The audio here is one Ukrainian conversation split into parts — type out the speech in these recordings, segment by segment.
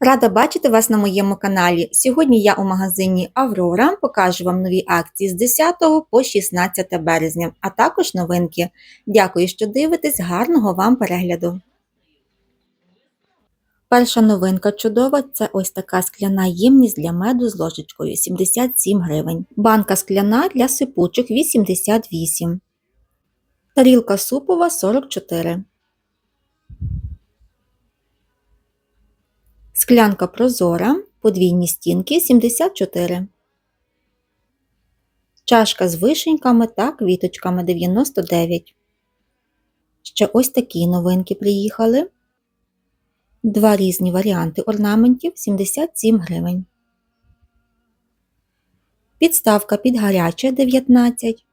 Рада бачити вас на моєму каналі. Сьогодні я у магазині Аврора покажу вам нові акції з 10 по 16 березня, а також новинки. Дякую, що дивитесь, гарного вам перегляду. Перша новинка чудова це ось така скляна ємність для меду з ложечкою 77 гривень. Банка скляна для сипучок 88. Тарілка супова 44. Склянка прозора, подвійні стінки 74. Чашка з вишеньками та квіточками 99. Ще ось такі новинки приїхали. Два різні варіанти орнаментів 77 гривень. Підставка під гаряче 19.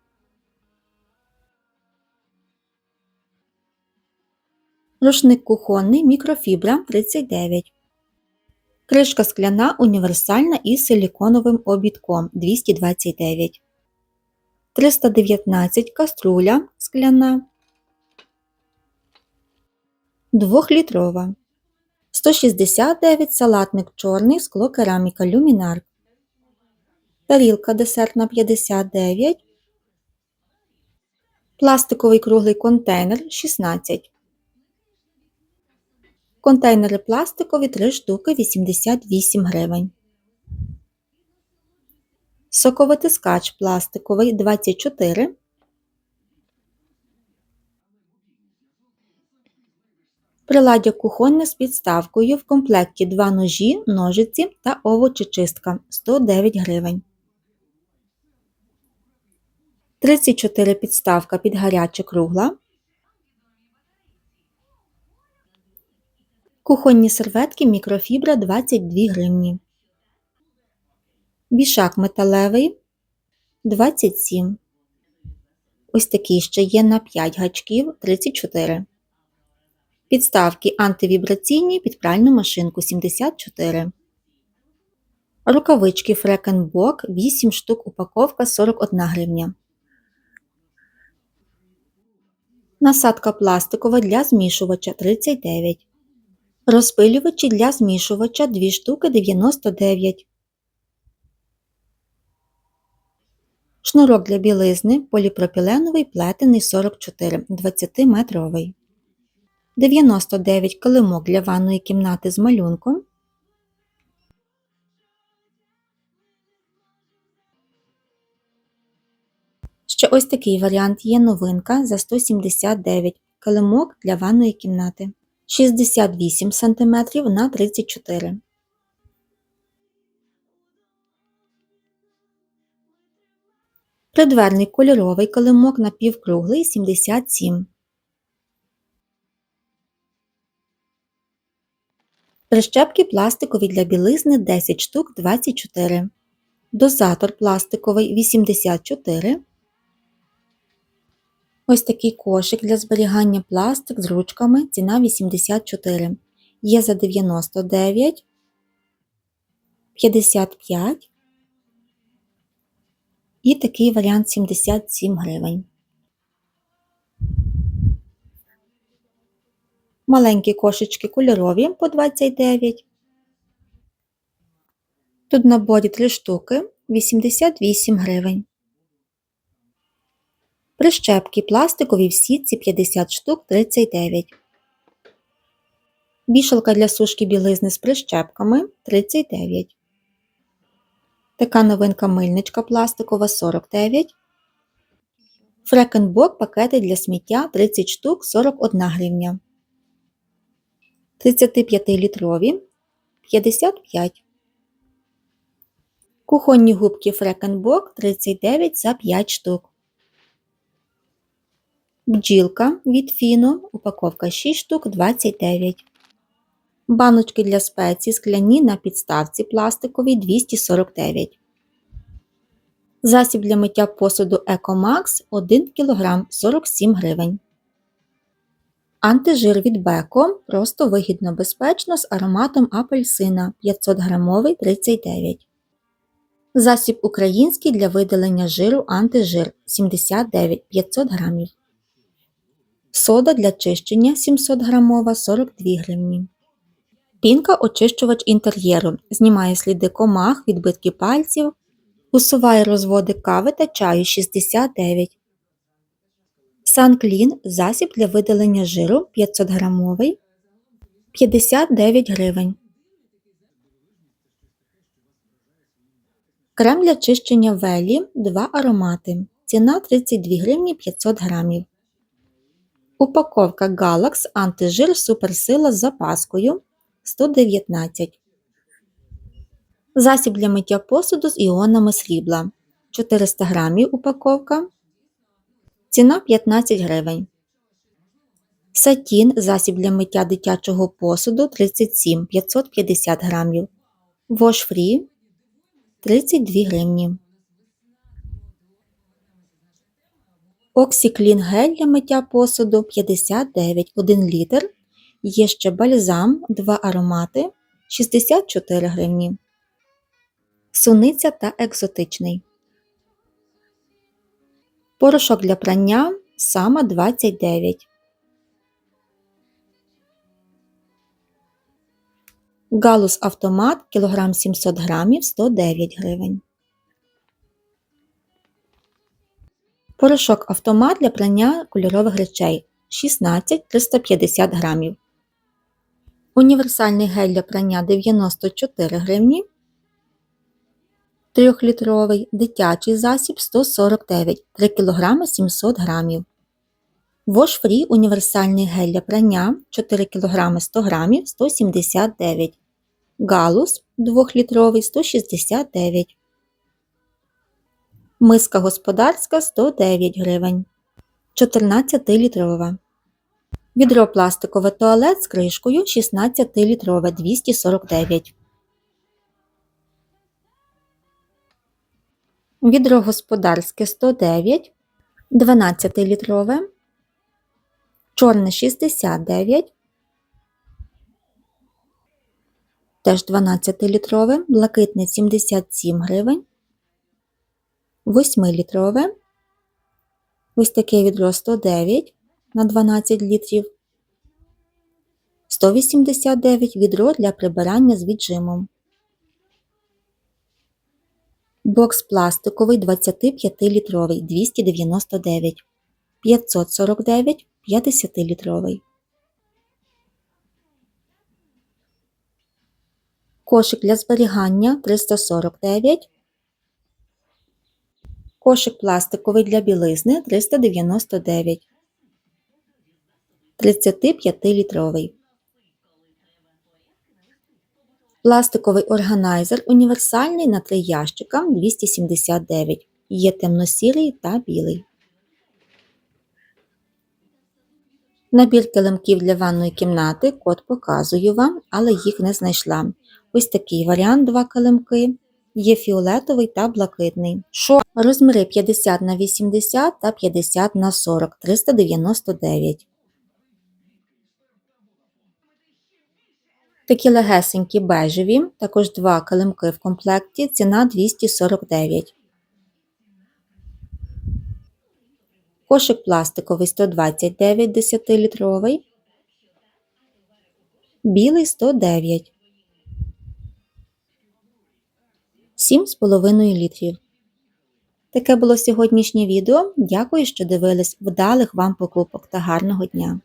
Рушник кухонний мікрофібра 39. Кришка скляна універсальна із силіконовим обідком 229. 319 каструля скляна. 2-літрова. 169 салатник чорний скло кераміка люмінар. Тарілка десертна 59. Пластиковий круглий контейнер 16. Контейнери пластикові 3 штуки 88 гривень. Соковитискач пластиковий 24. Приладдя кухонне з підставкою в комплекті 2 ножі, ножиці та овочечистка 109 гривень. 34 підставка під гаряче кругла. Кухонні серветки мікрофібра 22 гривні. Вішак металевий 27. Ось такий ще є на 5 гачків 34. Підставки антивібраційні під пральну машинку 74. Рукавички Фрекенбок 8 штук упаковка 41 гривня. Насадка пластикова для змішувача 39. Розпилювачі для змішувача 2 штуки 99. Шнурок для білизни поліпропіленовий плетений 44 20-метровий. 99 килимок для ванної кімнати з малюнком. Ще ось такий варіант є новинка за 179 килимок для ванної кімнати. 68 см на 34 Придверний кольоровий килимок напівкруглий 77 Прищепки пластикові для білизни 10 штук 24 Дозатор пластиковий 84 Ось такий кошик для зберігання пластик з ручками, ціна 84. Є за 99, 55 і такий варіант 77 гривень. Маленькі кошечки кольорові по 29. Тут в наборі 3 штуки 88 гривень. Прищепки пластикові в сітці 50 штук 39. Вішалка для сушки білизни з прищепками 39. Така новинка мильничка пластикова 49. Фрекенбок пакети для сміття 30 штук 41 гривня. 35-літрові 55. Кухонні губки Фрекенбок 39 за 5 штук. Бджілка від фіно, упаковка 6 штук 29. Баночки для спецій скляні на підставці пластикові 249. Засіб для миття посуду Екомакс 1 кг 47 гривень. Антижир від Беко просто вигідно безпечно з ароматом апельсина 500 грамовий 39. Засіб український для видалення жиру антижир 79 500 грамів. Сода для чищення 700 грамова 42 гривні. Пінка очищувач інтер'єру. Знімає сліди комах, відбитки пальців, усуває розводи кави та чаю 69. Санклін засіб для видалення жиру 500 грамовий 59 гривень. Крем для чищення велі 2 аромати. Ціна 32 гривні 500 грамів. Упаковка Galax антижир суперсила з запаскою 119. Засіб для миття посуду з іонами срібла 400 грамів упаковка. Ціна 15 гривень. Сатін засіб для миття дитячого посуду 37 550 грамів. Free 32 гривні. Оксіклін гель для миття посуду 59 1 літр. Є ще бальзам 2 аромати 64 гривні. Суниця та екзотичний. Порошок для прання сама 29. Галус автомат кілограм 700 грамів 109 гривень. Порошок автомат для прання кольорових речей 16 350 грамів. Універсальний гель для прання 94 гривні. 3-літровий дитячий засіб 149 3 кг 700 грамів. Wash універсальний гель для прання 4 кг 100 грамів 179 Галус 2-літровий 169 Миска господарська 109 гривень. 14-літрова. Відро пластикове туалет з кришкою 16-літрове 249. Відро господарське 109, 12-літрове, чорне 69, теж 12-літрове, блакитне 77 гривень, 8-літрове, ось таке відро 109 на 12 літрів, 189 відро для прибирання з віджимом. Бокс пластиковий 25-літровий 299, 549 50-літровий. Кошик для зберігання 349. Кошик пластиковий для білизни 399. 35-літровий. Пластиковий органайзер універсальний на 3 ящика 279. Є темно-сірий та білий. Набір килимків для ванної кімнати код показую вам, але їх не знайшла. Ось такий варіант два килимки. Є фіолетовий та блакитний. Шо? Розміри 50 на 80 та 50 на 40 399. Такі легесенькі бежеві, також два килимки в комплекті, ціна 249. Кошик пластиковий 129 10-літровий. Білий 109. 7,5 літрів. Таке було сьогоднішнє відео. Дякую, що дивились. Вдалих вам покупок та гарного дня!